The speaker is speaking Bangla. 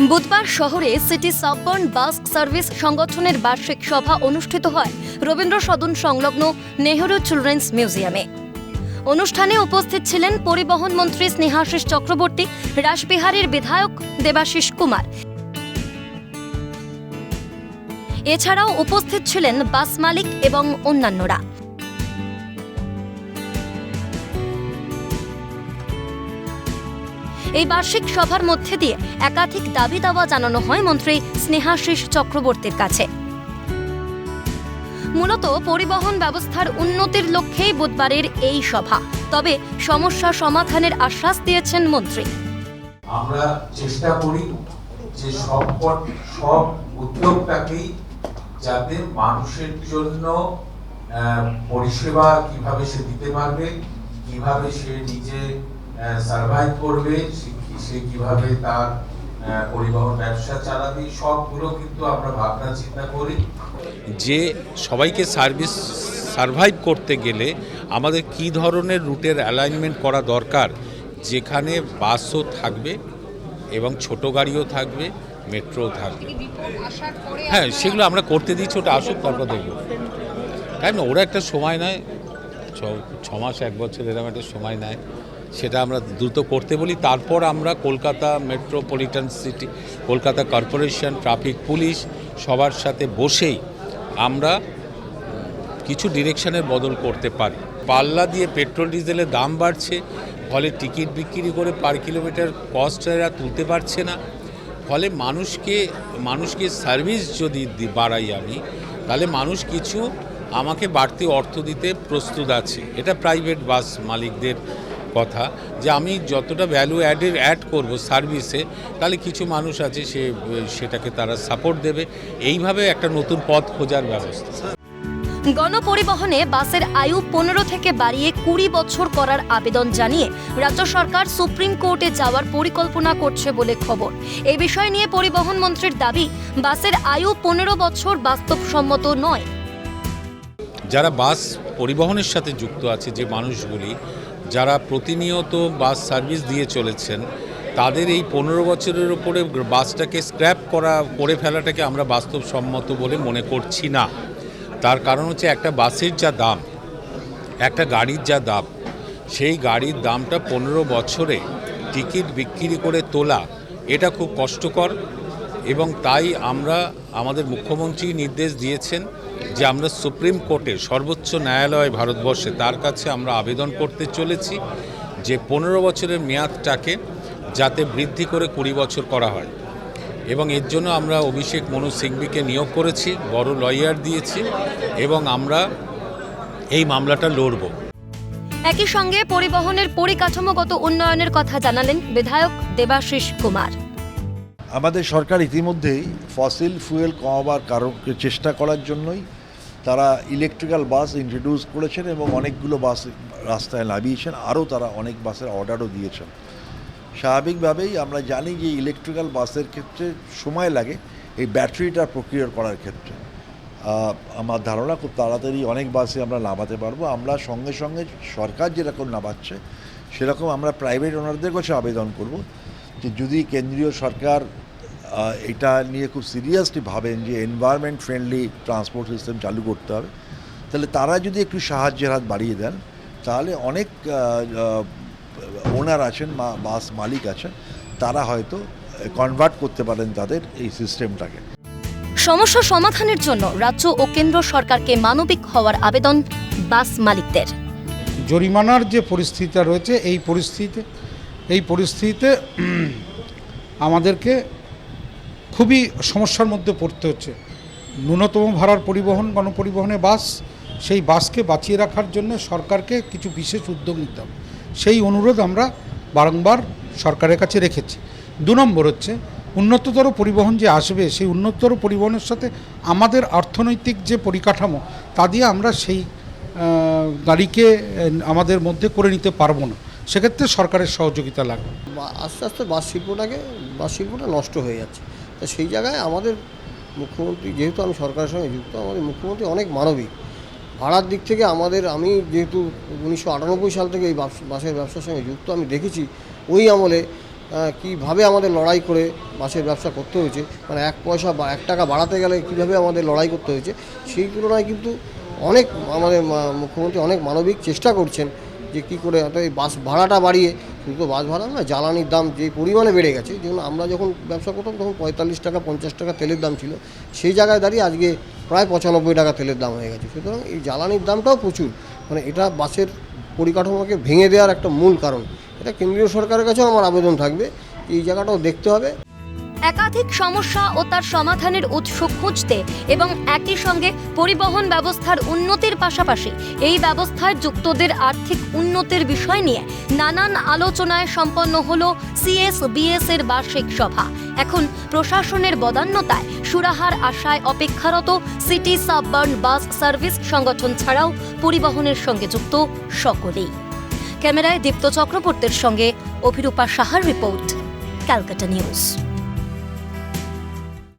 বুধবার শহরে সিটি সাববার্ন বাস সার্ভিস সংগঠনের বার্ষিক সভা অনুষ্ঠিত হয় রবীন্দ্র সদন সংলগ্ন নেহরু চিলড্রেন্স মিউজিয়ামে। অনুষ্ঠানে উপস্থিত ছিলেন পরিবহন মন্ত্রী স্নেহাশিস চক্রবর্তী, রাসবিহারীর বিধায়ক দেবাশিস কুমার। এছাড়াও উপস্থিত ছিলেন বাস মালিক এবং অন্যান্যরা। এই বার্ষিক সভার মধ্যে দিয়ে একাধিক দাবি দাওয়া জানানো হয় মন্ত্রী স্নেহাশিস চক্রবর্তীর কাছে। মূলত পরিবহন ব্যবস্থার উন্নতির লক্ষ্যেই বুধবারের এই সভা। তবে সমস্যা সমাধানের আশ্বাস দিয়েছেন মন্ত্রী। আমরা চেষ্টা করি যে সব সব উদ্যোগটাকেই যাতে মানুষের জন্য পরিষেবা কীভাবে সে দিতে পারবে, কীভাবে সে নিজে সার্ভাইভ করবে সে- সে কীভাবে তার পরিবহন ব্যবসা চালাবে সবগুলো কিন্তু আমরা ভাবনা চিন্তা করি। যে সবাইকে সার্ভিস সারভাইভ করতে গেলে আমাদের কি ধরনের রুটের অ্যালাইনমেন্ট করা দরকার? যেখানে বাসও থাকবে এবং ছোট গাড়িও থাকবে মেট্রোও থাকবে। হ্যাঁ সেগুলো আমরা করতে দিচ্ছি ওটা আসুক তারপর দেখব। তাই না? ওরা একটা সময় নেয় ছ ছ মাস এক বছর এরকম একটা সময় নেয়। সেটা আমরা দ্রুত করতে বলি। তারপর আমরা Kolkata metropolitan city Kolkata corporation traffic police সবার সাথে বসেই আমরা কিছু ডিরেকশনের বদল করতে পারি। পাল্লা দিয়ে পেট্রোল ডিজেলের দাম বাড়ছে, ফলে টিকিট বিক্রি করে পার কিলোমিটার কস্ট এরা তুলতে পারছে না। ফলে মানুষকে মানুষকে সার্ভিস যদি বাড়াই আমি, তাহলে মানুষ কিছু আমাকে বাড়তি অর্থ দিতে প্রস্তুত আছে। এটা প্রাইভেট বাস মালিকদের কথা যে আমি যতটা ভ্যালু অ্যাডের অ্যাড করব সার্ভিসে তাহলে কিছু মানুষ আছে সে সেটাকে তারা সাপোর্ট দেবে। এইভাবে একটা নতুন পথ খোঁজার ব্যবস্থা। গণপরিবহনে বাসের আয়ু পনেরো থেকে বাড়িয়ে কুড়ি বছর করার আবেদন জানিয়ে রাজ্য সরকার সুপ্রিম কোর্টে যাওয়ার পরিকল্পনা করছে বলে খবর। এ বিষয় নিয়ে পরিবহন মন্ত্রীর দাবি বাসের আয়ু পনেরো বছর বাস্তবসম্মত নয়। যারা বাস পরিবহনের সাথে যুক্ত আছে যে মানুষগুলি যারা প্রতিনিয়ত বাস সার্ভিস দিয়ে চলেছেন, তাদের এই পনেরো বছরের ওপরে বাসটাকে স্ক্র্যাপ করা, করে ফেলাটাকে আমরা বাস্তবসম্মত বলে মনে করছি না। তার কারণ হচ্ছে একটা বাসের যা দাম, একটা গাড়ির যা দাম, সেই গাড়ির দামটা পনেরো বছরে টিকিট বিক্রি করে তোলা, এটা খুব কষ্টকর এবং তাই আমরা আমাদের মুখ্যমন্ত্রী নির্দেশ দিয়েছেন যে আমরা সুপ্রিম কোর্টে সর্বোচ্চ ন্যায়ালয় ভারতবর্ষে তার কাছে আমরা আবেদন করতে চলেছি যে পনেরো বছরের মেয়াদটাকে যাতে বৃদ্ধি করে কুড়ি বছর করা হয়। এবং এর জন্য আমরা অভিষেক মনু সিংভিকে নিয়োগ করেছি বড় লয়ার দিয়েছি এবং আমরা এই মামলাটা লড়বো। একই সঙ্গে পরিবহনের পরিকাঠামোগত উন্নয়নের কথা জানালেন বিধায়ক দেবাশিস কুমার। আমাদের সরকার ইতিমধ্যেই ফসিল ফুয়েল কমাবার কারণ চেষ্টা করার জন্যই তারা ইলেকট্রিক্যাল বাস ইন্ট্রোডিউস করেছেন এবং অনেকগুলো বাস রাস্তায় নামিয়েছেন। আরও তারা অনেক বাসের অর্ডারও দিয়েছেন। স্বাভাবিকভাবেই আমরা জানি যে ইলেকট্রিক্যাল বাসের ক্ষেত্রে সময় লাগে এই ব্যাটারিটা প্রক্রিয়া করার ক্ষেত্রে। আমার ধারণা খুব তাড়াতাড়ি অনেক বাসে আমরা নামাতে পারব। আমরা সঙ্গে সঙ্গে সরকার যেরকম নামাচ্ছে, সেরকম আমরা প্রাইভেট ওনারদের কাছে আবেদন করব যে যদি কেন্দ্রীয় সরকার এটা নিয়ে খুব সিরিয়াসলি ভাবেন যে এনভায়রনমেন্ট ফ্রেন্ডলি ট্রান্সপোর্ট সিস্টেম চালু করতে হবে। তাহলে তারা যদি একটু সাহায্যের হাত বাড়িয়ে দেন তাহলে অনেক ওনার আছেন বা বাস মালিক আছেন তারা হয়তো কনভার্ট করতে পারেন তাদের এই সিস্টেমটাকে সমস্যা সমাধানের জন্য রাজ্য ও কেন্দ্র সরকারকে মানবিক হওয়ার আবেদন বাস মালিকদের। জরিমানার যে পরিস্থিতিটা রয়েছে এই পরিস্থিতিতে এই পরিস্থিতিতে আমাদেরকে খুবই সমস্যার মধ্যে পড়তে হচ্ছে। ন্যূনতম ভাড়ার পরিবহন গণপরিবহনে বাস, সেই বাসকে বাঁচিয়ে রাখার জন্য সরকারকে কিছু বিশেষ উদ্যোগ নিতে হবে। সেই অনুরোধ আমরা বারংবার সরকারের কাছে রেখেছি। দু নম্বর হচ্ছে, উন্নততর পরিবহন যে আসবে, সেই উন্নততর পরিবহনের সাথে আমাদের অর্থনৈতিক যে পরিকাঠামো, তা দিয়ে আমরা সেই গাড়িকে আমাদের মধ্যে করে নিতে পারব না। সেক্ষেত্রে সরকারের সহযোগিতা লাগবে। আস্তে আস্তে বাস শিল্পটাকে, বাস শিল্পটা নষ্ট হয়ে যাচ্ছে। তো সেই জায়গায় আমাদের মুখ্যমন্ত্রী, যেহেতু আমি সরকারের সঙ্গে যুক্ত, আমাদের মুখ্যমন্ত্রী অনেক মানবিক। ভাড়ার দিক থেকে আমাদের, আমি যেহেতু উনিশশো আটানব্বই সাল থেকে এই বাস- বাসের ব্যবসার সঙ্গে যুক্ত, আমি দেখেছি ওই আমলে কীভাবে আমাদের লড়াই করে বাসের ব্যবসা করতে হয়েছে মানে এক পয়সা বা এক টাকা বাড়াতে গেলে কীভাবে আমাদের লড়াই করতে হয়েছে, সেই তুলনায় কিন্তু অনেক আমাদের মুখ্যমন্ত্রী অনেক মানবিক চেষ্টা করছেন যে কী করে অর্থাৎ এই বাস ভাড়াটা বাড়িয়ে শুধু বাস ভাড়া না জ্বালানির দাম যে পরিমাণে বেড়ে গেছে, যেমন আমরা যখন ব্যবসা করতাম তখন পঁয়তাল্লিশ টাকা, পঞ্চাশ টাকা তেলের দাম ছিল, সেই জায়গায় দাঁড়িয়ে আজকে প্রায় পঁচানব্বই টাকা তেলের দাম হয়ে গেছে। সুতরাং এই জ্বালানির দামটাও প্রচুর মানে এটা বাসের পরিকাঠামোকে ভেঙে দেওয়ার একটা মূল কারণ। এটা কেন্দ্রীয় সরকারের কাছেও আমার আবেদন থাকবে, এই জায়গাটাও দেখতে হবে। একাধিক সমস্যা ও তার সমাধানের উৎস খুঁজতে এবং একই সঙ্গে পরিবহন ব্যবস্থার উন্নতির পাশাপাশি এই ব্যবস্থায় যুক্তদের আর্থিক উন্নতির বিষয় নিয়ে নানান আলোচনায় সম্পন্ন হল সিএসবিএস এর বার্ষিক সভা। এখন প্রশাসনের বদান্যতায় সুরাহার আশায় অপেক্ষারত সিটি সাববার্ন বাস সার্ভিস সংগঠন ছাড়াও পরিবহনের সঙ্গে যুক্ত সকলেই। ক্যামেরায় দীপ্ত চক্রবর্তীর সঙ্গে অভিরূপা সাহার রিপোর্ট, ক্যালকাটা নিউজ।